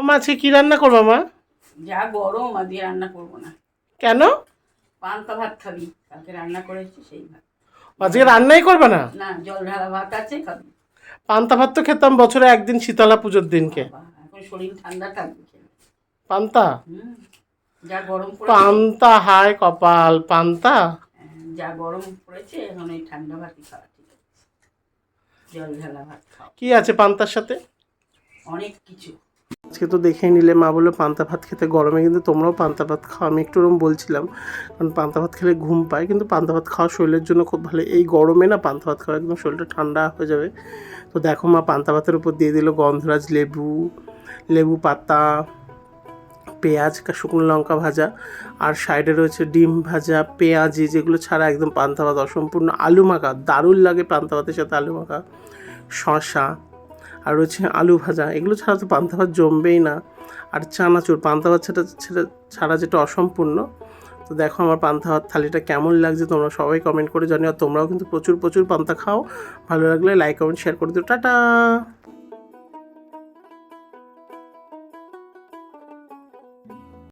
মা আজকে কি রান্না করবা মা? যা গরম আজকে রান্না করব না। কেন? পান্তা ভাত খাবি। কালকে রান্না করেছি সেই ভাত। আজকে রান্নাই করবে না? না জল ঢালা ভাত আছে খাবি। পান্তা ভাত তো খেতাম বছরে একদিন শীতলা পুজোর দিনকে। এখন শরীর ঠান্ডা থাকবে পান্তা? যা গরম পড়েছে। পান্তা হায় কপাল পান্তা? হ্যাঁ, যা গরম পড়েছে এখন এই ঠান্ডা ভাতই খাওয়া ঠিক আছে। জল ঢালা ভাত খাও। কি আছে পান্তার সাথে? অনেক কিছু। আজকে তো দেখেই নিলে। মা বলল, পান্তা ভাত খেতে গরমে, কিন্তু তোমরাও পান্তা ভাত খাও। আমি একটু ওরম বলছিলাম, কারণ পান্তা ভাত খেলে ঘুম পায়, কিন্তু পান্তা ভাত খাওয়া শরীরের জন্য খুব ভালো। এই গরমে না পান্তা ভাত খাওয়া একদম শরীরটা ঠান্ডা হয়ে যাবে। তো দেখো মা, পান্তা ভাতের উপর দিয়ে দিল গন্ধরাজ লেবু লেবু পাতা, পেঁয়াজ শুকনো লঙ্কা ভাজা, আর সাইডে রয়েছে ডিম ভাজা, পেঁয়াজি, যেগুলো ছাড়া একদম পান্তা ভাত অসম্পূর্ণ। আলু মাখা, দারুণ লাগে পান্তা ভাতের সাথে আলু মাখা। শশা আর রয়েছে আলু ভাজা। এগুলো ছাড়া তো পান্তা ভাত জমবেই না। আর চানাচুর, পান্তা ভাত ছাড়া ছাড়া ছাড়া যেটা অসম্পূর্ণ। তো দেখো আমার পান্তা ভাত থালিটা কেমন লাগছে, তোমরা সবাই কমেন্ট করে জানিও। আর তোমরাও কিন্তু প্রচুর প্রচুর পান্তা খাও। ভালো লাগলে লাইক কমেন্ট শেয়ার করে দিও। টাটা!